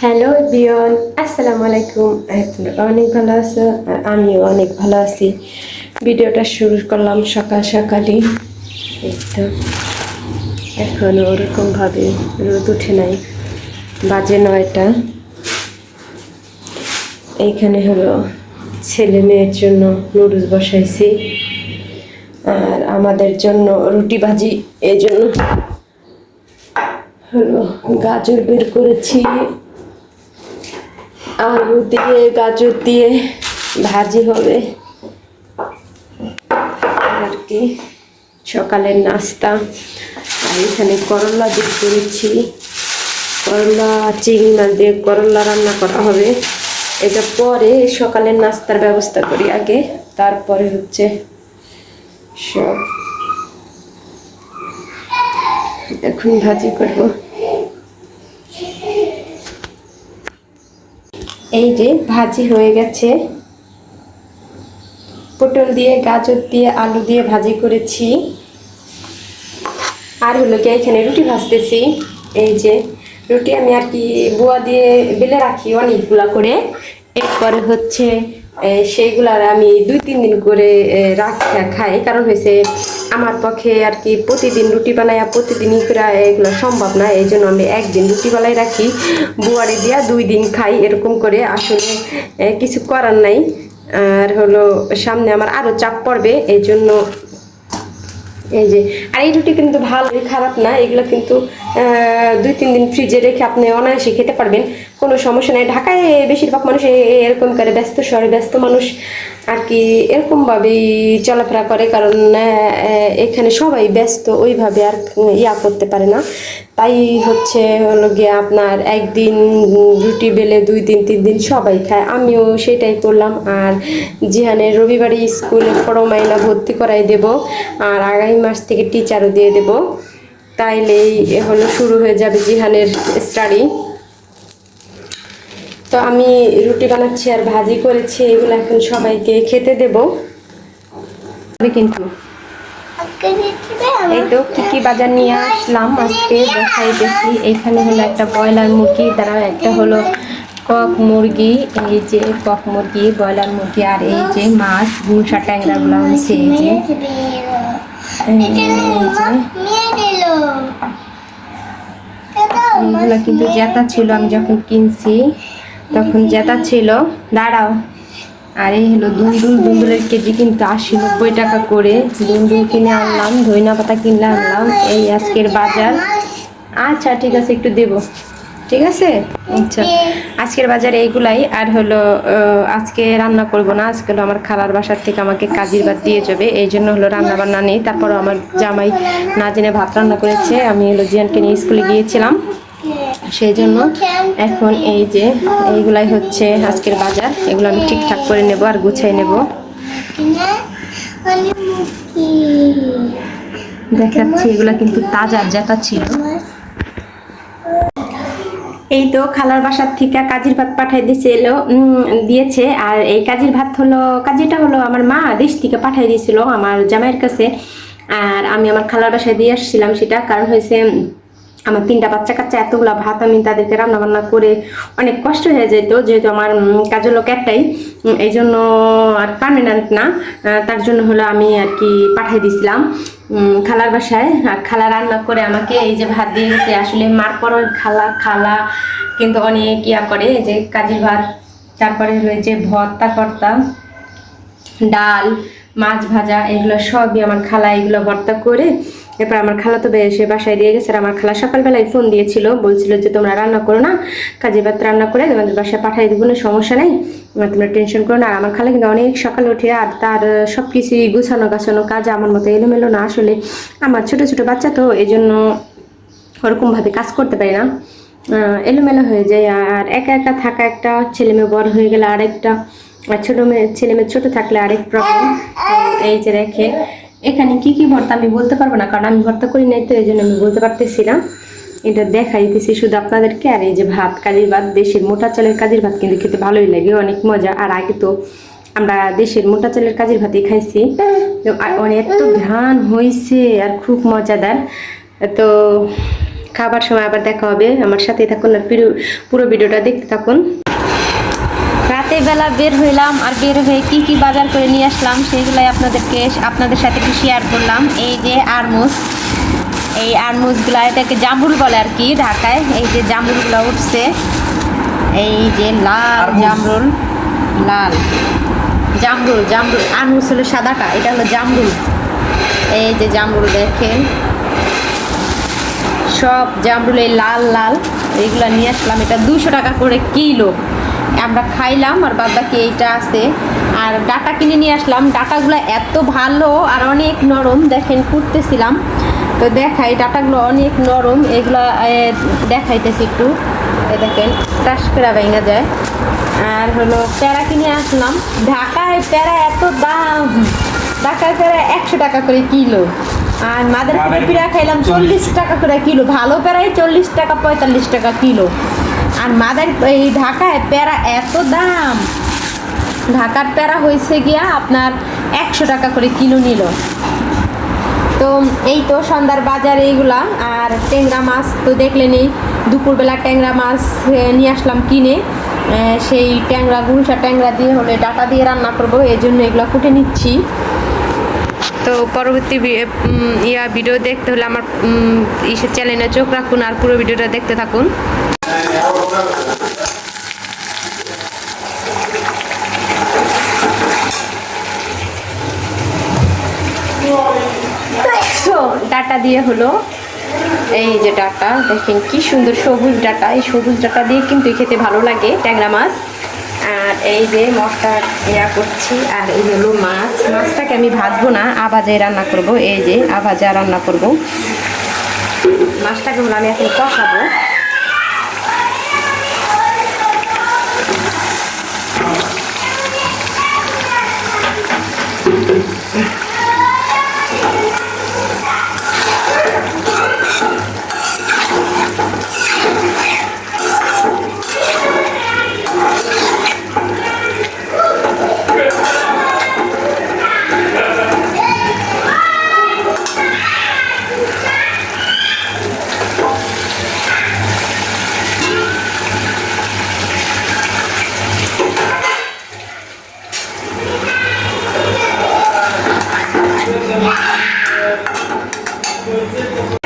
Hello বিয়ন আসসালামু আলাইকুম অনেক ভালো আছো? আর আমিও অনেক ভালো আছি। ভিডিওটা শুরু করলাম সকাল সকালই। তো। এখনও ওরকমভাবে রোদ উঠে নাই। বাজে নয়টা। এইখানে হলো ছেলে মেয়ের জন্য নুডলস বসাইছি। আর আমাদের জন্য রুটি ভাজি এই জন্য হলো গাজর বের করেছি, আলু দিয়ে, গাজর দিয়ে ভাজি হবে। আর কি, সকালের নাস্তা। আর এখানে করলা বের করেছি। করলা, চিংড়ি মাছ দিয়ে করলা রান্না করা হবে। এটা পরে সকালের নাস্তার ব্যবস্থা করি আগে, তারপরে হচ্ছে সব এখন ভাজি করব। এই যে ভাজি হয়ে গেছে। পটল দিয়ে, গাজর দিয়ে, আলু দিয়ে ভাজি করেছি। আর হলো কি এখানে রুটি ভাজতেছি। এই যে রুটি আমি আর কি বুয়া দিয়ে বেলে রাখি অনেকগুলা করে। এরপরে হচ্ছে সেইগুলার আমি দুই, তিন দিন করে রাখা খাই। কারণ হয়েছে আমার পক্ষে আর কি প্রতিদিন রুটি বানাইয়া প্রতিদিনই করে এগুলো সম্ভব না। এই জন্য আমি একদিন রুটি বানাই রাখি, বুয়ারি দিয়া দুই দিন খাই, এরকম করে। আসলে কিছু করার নাই। আর হলো, সামনে আমার আরও চাপ পড়বে এই জন্য এই যে, আর এই রুটি কিন্তু ভালোই খারাপ না, এগুলো কিন্তু দুই, তিন দিন ফ্রিজে রেখে আপনি অনায়াসে খেতে পারবেন, কোনো সমস্যা নেই। ঢাকায় বেশিরভাগ মানুষ এরকম করে ব্যস্ত শহরে ব্যস্ত মানুষ, আর কি এরকমভাবেই চলাফেরা করে, কারণ এখানে সবাই ব্যস্ত, ওইভাবে আর ইয়া করতে পারে না। তাই হচ্ছে হলো গিয়ে আপনার একদিন রুটি বেলে দুই দিন, তিন দিন সবাই খায়। আমিও সেটাই করলাম। আর জিহানের রবিবারে স্কুলে ফরম আইনা ভর্তি করাই দেব। আর আগামী মাস থেকে টিচারও দিয়ে দেব। তাইলেই হলো শুরু হয়ে যাবে জিহানের স্টাডি। তো আমি রুটি বানাচ্ছি আর ভাজি করেছি, এগুলো এখন সবাইকে খেতে দেব। কিন্তু। এই তো কি কি বাজার নিয়ে আসলাম আজকে? দেখাই দেখি। এখানে হলো একটা ব্রয়লার মুরগি। তারা একটা হলো কক মুরগি, এই যে কক মুরগি, ব্রয়লার মুরগি, আর এই যে মাছ গুঁসা ট্যাংরাগুলো হচ্ছে এই যে। এই যে কিন্তু জেতা ছিল, আমি যখন কিনছি, তখন জেতা ছিল। দাঁড়াও। আর এই হলো দুন্দুল দুন্দুলের কেজি কিন্তু আশি নব্বই টাকা করে। দুন্দুল কিনে আনলাম, ধইনা পাতা কিনলে আনলাম। এই আজকের বাজার। আচ্ছা ঠিক আছে, একটু দেব। ঠিক আছে? আচ্ছা আজকের বাজার এইগুলাই। আর হলো আজকে রান্না করব না। আজকে হলো আমার খালার বাসার থেকে আমাকে কাজির ভাত দিয়ে যাবে। এই জন্য হলো রান্না বান্না নেই। তারপরও আমার জামাই না জেনে ভাত রান্না করেছে। আমি হলো জিয়ানকে নিয়ে স্কুলে গিয়েছিলাম। সেই জন্য এখন এই যে এইগুলাই হচ্ছে আজকের বাজার। এগুলো আমি ঠিকঠাক করে নেব আর গুছাই নেব। দেখাচ্ছি এগুলো কিন্তু তাজা জাতা ছিল। এই তো খালার বাসার থেকে কাজির ভাত পাঠাই দিয়েছে এলো দিয়েছে। আর এই কাজির ভাত হলো কাজিটা হলো আমার মা দেশ থেকে পাঠাই দিয়েছিল আমার জামাইয়ের কাছে। আর আমি আমার খালার বাসায় দিয়ে আসছিলাম সেটা। কারণ হয়েছে আমার তিনটা বাচ্চা কাচ্চা, এতগুলো ভাত আমি তাদেরকে রান্না বান্না করে অনেক কষ্ট হয়ে যেত, যেহেতু আমার কাজের লোক একটাই এই জন্য আর পার্মানেন্ট না তার জন্য হলো আমি আর কি পাঠিয়ে দিয়েছিলাম খালার বাসায়। আর খালা রান্না করে আমাকে এই যে ভাত দিয়ে গেছে আসলে মার পর খালা খালা কিন্তু অনেক ইয়া করে, এই যে কাজের ভাত, তারপরে হলো যে ভর্তা কর্তা, ডাল, মাছ ভাজা, এগুলো সবই আমার খালা এগুলো ভর্তা করে এরপর আমার খালা তো এসে বাসায় দিয়ে গেছে আমার খালা সকালবেলায় ফোন দিয়েছিল, বলছিল যে তোমরা রান্না করো না, কাজে ভাত রান্না করে তোমাদের বাসায় পাঠিয়ে দেবো না সমস্যা নেই তোমরা টেনশন করো না। আমার খালা কিন্তু অনেক সকালে উঠে, আর তার সব কিছুই গুছানো গাছানো কাজ আমার মতো এলোমেলো না আসলে। আমার ছোট ছোট বাচ্চা তো এই জন্য ওরকমভাবে কাজ করতে পারি না। এলোমেলো হয়ে যায়, আর একা একা থাকা একটা ছেলে মেয়ে বড় হয়ে গেলে আরেকটা, আর ছোটো মেয়ে, ছেলে মেয়ে ছোটো থাকলে আরেক প্রবলেম এই যে রেখে এখানে কি কি ভর্তা আমি বলতে পারব না, কারণ আমি ভর্তা করি নাই তো এই জন্য আমি বলতে পারতেছি না। এটা দেখাইতেছি শুধু আপনাদেরকে, আর এই যে ভাত কাজির ভাত, দেশের মোটা চালের কাজের ভাত কিন্তু খেতে ভালোই লাগে, অনেক মজা। আর আগে তো আমরা দেশের মোটা চালের কাজের ভাতই খাইছি। আর অনেক তো ঘ্রাণ হয়েছে আর খুব মজাদার। তো খাবার সময় আবার দেখা হবে। আমার সাথে থাকুন আর পুরো ভিডিওটা দেখতে থাকুন। রাতের বেলা বের হইলাম আর বের হয়ে কি কি বাজার করে নিয়ে আসলাম সেগুলাই আপনাদেরকে আপনাদের সাথে একটু শেয়ার করলাম। এই যে আরমুজ এই আরমুজগুলা এটাকে জামরুল বলে আর কি ঢাকায়। এই যে জামরুলগুলো উঠছে। এই যে লাল জামরুল লাল জামরুল জামরুল। আরমুজ হলো সাদাটা এটা হলো জামরুল। এই যে জামরুল দেখেন। সব জামরুল এই লাল লাল। এইগুলো নিয়ে আসলাম। এটা দুশো টাকা করে কিলো। আমরা খাইলাম আর বাদ বাকি এইটা আছে। আর ডাটা কিনে নিয়ে আসলাম। ডাটাগুলো এত ভালো আর অনেক নরম দেখেন কুটতেছিলাম। তো দেখাই ডাটাগুলো অনেক নরম। এগুলো দেখাইতেছি একটু। এ দেখেন টাস করে ভেঙে যায়। আর হলো প্যারা কিনে আসলাম। ঢাকায় প্যারা এত দাম। ঢাকায় প্যারা একশো টাকা করে কিলো। আর মাদের পিড়া খাইলাম চল্লিশ টাকা করে কিলো। ভালো প্যারাই চল্লিশ টাকা পঁয়তাল্লিশ টাকা কিলো। আর মাদার এই ঢাকায় প্যারা এত দাম। ঢাকার প্যারা হয়েছে গিয়া আপনার একশো টাকা করে কিলো নিল। তো এই তো সন্ধ্যার বাজার এইগুলা, আর ট্যাংরা মাছ তো দেখলেনই, দুপুরবেলা ট্যাংরা মাছ নিয়ে আসলাম কিনে। সেই ট্যাংরা, গুলশা ট্যাংরা দিয়ে হলে ডাটা দিয়ে রান্না করব, এই জন্য এগুলো কুটে নিচ্ছি। তো পরবর্তী ইয়া ভিডিও দেখতে হলে আমার চ্যানেলে চোখ রাখুন আর পুরো ভিডিওটা দেখতে থাকুন। ডাটা দিয়ে হলো এই যে ডাটা, দেখেন কি সুন্দর সবুজ ডাটা। এই সবুজ ডাটা দিয়ে কিন্তু খেতে ভালো লাগে, ট্যাংরা মাছ। আর এই যে মশলা ইয়া করছি, আর এই হলো মাছ। মাছটাকে আমি ভাজবো না, আভাজে রান্না করব। এই যে আভাজা রান্না করব। মাছটাকে হলো আমি এখন কষাবো। Thank you.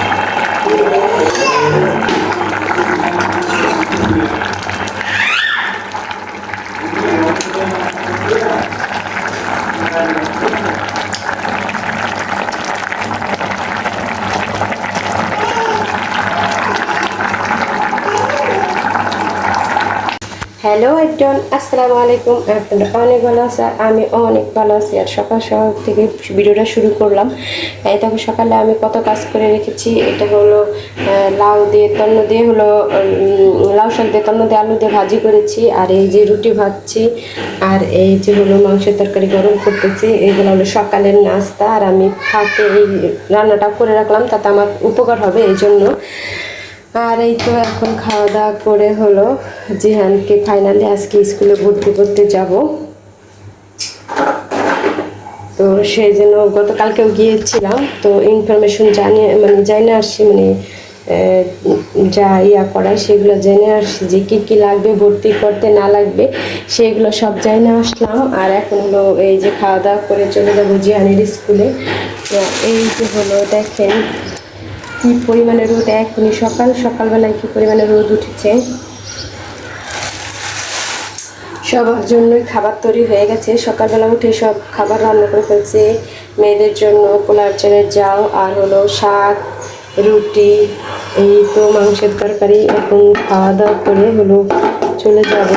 হ্যালো একজন আসসালামু আলাইকুম আপনারা অনেক ভালো আছে আমি অনেক ভালো আছি। আর সকাল সকাল থেকে ভিডিওটা শুরু করলাম। এই দেখো, সকালে আমি কত কাজ করে রেখেছি। এটা হলো লাউ দিয়ে, তন্ন দিয়ে হলো লাউ শাক দিয়ে, তন্ন দিয়ে আলু দিয়ে ভাজি করেছি। আর এই যে রুটি ভাজছি। আর এই যে হলো মাংসের তরকারি গরম করতেছি। এইগুলো হলো সকালের নাস্তা। আর আমি ফাঁকে এই রান্নাটা করে রাখলাম। তাতে আমার উপকার হবে, এই জন্য। আর এই তো এখন খাওয়া দাওয়া করে হলো। জিহানকে ফাইনালি আজকে স্কুলে ভর্তি করতে যাব। তো সেই জন্য গতকালকেও গিয়েছিলাম। তো ইনফরমেশন জানিয়ে মানে জেনে আসছি মানে যা ইয়া করায় সেগুলো জেনে আসছি যে কী কী লাগবে, ভর্তি করতে না লাগবে, সেগুলো সব জেনে আসলাম। আর এখন হলো এই যে খাওয়া দাওয়া করে চলে যাব জিহানের স্কুলে এই যে হলো, দেখেন কি পরিমাণে রোদ? এখনই সকাল, সকালবেলায় কি পরিমাণে রোদ উঠেছে? সবার জন্যই খাবার তৈরি হয়ে গেছে। সকালবেলা উঠে সব খাবার রান্না করে ফেলছে। মেয়েদের জন্য পোলার চালের জাল আর হলো শাক, রুটি, এই তো মাংসের তরকারি, এখন খাওয়া দাওয়া করে হলো চলে যাবে।